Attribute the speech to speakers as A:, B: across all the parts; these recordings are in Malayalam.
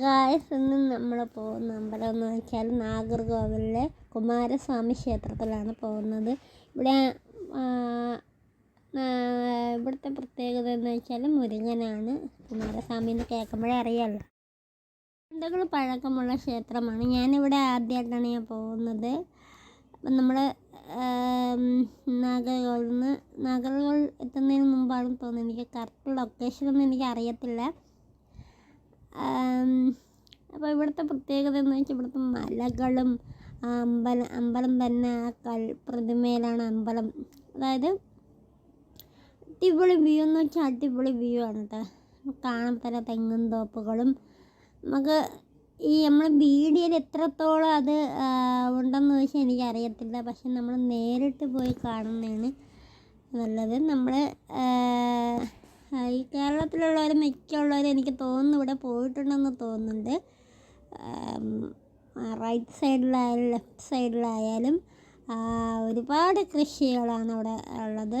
A: ഗായസ് ഇന്ന് നമ്മൾ പോകുന്ന അമ്പലം എന്ന് വെച്ചാൽ നാഗർകോവിലിലെ കുമാരസ്വാമി ക്ഷേത്രത്തിലാണ് പോകുന്നത്. ഇവിടെ ഇവിടുത്തെ പ്രത്യേകത എന്ന് വെച്ചാൽ മുരുകനാണ് കുമാരസ്വാമി എന്ന് കേൾക്കുമ്പോഴേ അറിയാമല്ലോ പണ്ടുകൾ പഴക്കമുള്ള ക്ഷേത്രമാണ്. ഞാനിവിടെ ആദ്യമായിട്ടാണ് ഞാൻ പോകുന്നത്. അപ്പം നമ്മൾ നാഗർകോവിൽ നിന്ന് നാഗർകോവിൽ എത്തുന്നതിന് മുമ്പാണെന്ന് തോന്നുന്നു. എനിക്ക് കറക്റ്റ് ലൊക്കേഷനൊന്നും എനിക്ക് അറിയത്തില്ല. അപ്പോൾ ഇവിടുത്തെ പ്രത്യേകത എന്ന് വെച്ചാൽ ഇവിടുത്തെ മലകളും അമ്പലം അമ്പലം തന്നെ ആ കൽ പ്രതിമയിലാണ് അമ്പലം. അതായത് അടിപൊളി വ്യൂ എന്ന് വെച്ചാൽ അടിപൊളി വ്യൂ ആണ് കേട്ടോ കാണാൻ തന്നെ തെങ്ങും തോപ്പുകളും. നമുക്ക് ഈ നമ്മൾ വീഡിയോയിൽ എത്രത്തോളം അത് ഉണ്ടെന്ന് വെച്ചാൽ എനിക്കറിയത്തില്ല. പക്ഷെ നമ്മൾ നേരിട്ട് പോയി കാണുന്നതാണ് നല്ലത്. നമ്മൾ ഈ കേരളത്തിലുള്ളവർ മിക്കുള്ളവർ എനിക്ക് തോന്നുന്നു ഇവിടെ പോയിട്ടുണ്ടെന്ന് തോന്നുന്നുണ്ട്. റൈറ്റ് സൈഡിലായാലും ലെഫ്റ്റ് സൈഡിലായാലും ഒരുപാട് കൃഷികളാണ് അവിടെ ഉള്ളത്.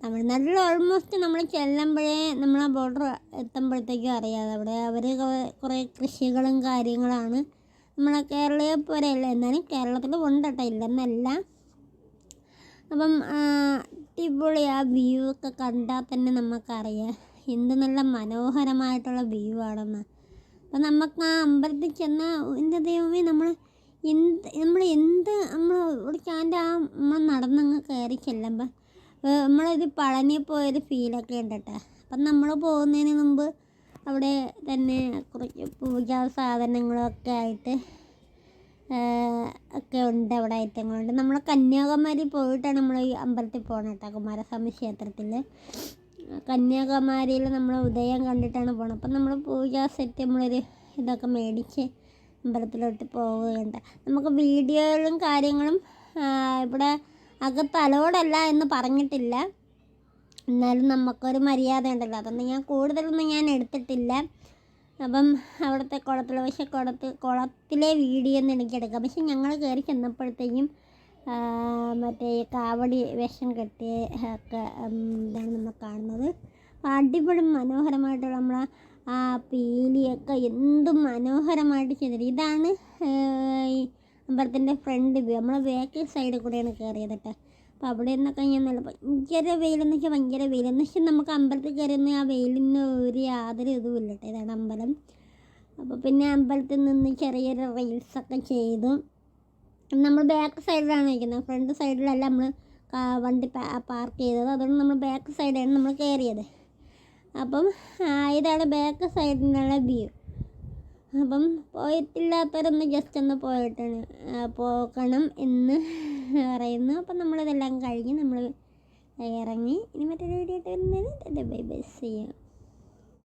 A: തമിഴ്നാട്ടിൽ ഓൾമോസ്റ്റ് നമ്മൾ ചെല്ലുമ്പോഴേ നമ്മൾ ആ ബോർഡർ എത്തുമ്പോഴത്തേക്കും അറിയാതെ അവിടെ അവർ കുറേ കൃഷികളും കാര്യങ്ങളാണ് നമ്മളെ കേരളീയ പോലെയല്ല. എന്നാലും കേരളത്തിൽ ഉണ്ട് ഇല്ലെന്നല്ല. അപ്പം അടിപൊളി ആ വ്യൂ ഒക്കെ കണ്ടാൽ തന്നെ നമുക്കറിയാം. എന്ത് നല്ല മനോഹരമായിട്ടുള്ള വ്യൂ ആണെന്ന്. അപ്പം നമുക്ക് ആ അമ്പലത്തിൽ ചെന്നാൽ എന്റെ ദൈവമേ നമ്മൾ എന്ത് നമ്മൾ എന്ത് നമ്മൾ ഇവിടേക്കാന്റെ ആ നമ്മൾ നടന്നങ്ങ് കയറി ചെല്ലുമ്പോൾ നമ്മളൊരു പളനി പോയൊരു ഫീലൊക്കെ ഉണ്ട് കേട്ടോ അപ്പം നമ്മൾ പോകുന്നതിന് മുമ്പ് അവിടെ തന്നെ കുറച്ച് പൂജാ സാധനങ്ങളൊക്കെ ആയിട്ട് ഒക്കെ ഉണ്ട് അവിടെ ഐറ്റങ്ങളുണ്ട് നമ്മൾ കന്യാകുമാരി പോയിട്ടാണ് നമ്മൾ ഈ അമ്പലത്തിൽ പോകണം കേട്ടോ കുമാരസ്വാമി ക്ഷേത്രത്തിൽ കന്യാകുമാരിയിൽ നമ്മൾ ഉദയം കണ്ടിട്ടാണ് പോകണം അപ്പം നമ്മൾ പൂജാ സെറ്റ് നമ്മളൊരു ഇതൊക്കെ മേടിച്ച് അമ്പലത്തിലോട്ട് പോവുകയുണ്ട് നമുക്ക് വീഡിയോകളും കാര്യങ്ങളും ഇവിടെ അകത്ത് അലോഡല്ല എന്ന് പറഞ്ഞിട്ടില്ല. എന്നാലും നമുക്കൊരു മര്യാദ ഉണ്ടല്ലോ അതൊന്നും ഞാൻ കൂടുതലൊന്നും ഞാൻ എടുത്തിട്ടില്ല. അപ്പം അവിടുത്തെ കുളത്തിൽ പക്ഷെ കുളത്ത് കുളത്തിലെ വീഡിയോ ഒന്നും എനിക്ക് എടുക്കാം പക്ഷെ ഞങ്ങൾ കയറി ചെന്നപ്പോഴത്തേക്കും മറ്റേ കാവടി വേഷം കെട്ടിയ ഒക്കെ ഇതാണ് നമ്മൾ കാണുന്നത്. അടിപൊളി മനോഹരമായിട്ടുള്ള നമ്മളെ ആ പീലിയൊക്കെ എന്തും മനോഹരമായിട്ട് ചെയ്തിട്ട് ഇതാണ് അമ്പലത്തിന്റെ ഫ്രണ്ട് വ്യൂ. നമ്മൾ ബാക്ക് സൈഡിൽ കൂടെയാണ് കയറിയത് കേട്ടോ. അപ്പോൾ അവിടെ നിന്നൊക്കെ ഞാൻ നല്ല ഭയങ്കര വെയിലെന്ന് വെച്ചാൽ ഭയങ്കര വെയിലെന്ന് വെച്ചാൽ നമുക്ക് അമ്പലത്തിൽ കയറുന്ന ആ വെയിലിന് ഒരു യാതൊരു ഇതുമില്ല കേട്ടോ ഇതാണ് അമ്പലം. അപ്പോൾ പിന്നെ അമ്പലത്തിൽ നിന്ന് ചെറിയൊരു റീൽസൊക്കെ ചെയ്തു. നമ്മൾ ബാക്ക് സൈഡിലാണ് നിൽക്കുന്നത്. ഫ്രണ്ട് സൈഡിലല്ല നമ്മൾ വണ്ടി പാർക്ക് ചെയ്തത്. അതുകൊണ്ട് നമ്മൾ ബാക്ക് സൈഡാണ് നമ്മൾ കയറിയത്. അപ്പം ഇതാണ് ബാക്ക് സൈഡിനുള്ള വ്യൂ അപ്പം പോയിട്ടില്ലാത്തവരൊന്ന് ജസ്റ്റ് ഒന്ന് പോയിട്ടാണ് പോകണം എന്ന് പറയുന്നു. അപ്പം നമ്മളിതെല്ലാം കഴിഞ്ഞ് നമ്മൾ ഇറങ്ങി. ഇനി മറ്റൊരു വീഡിയോ ആയിട്ട് വരുന്നതിന് ബൈ ബൈ ചെയ്യാം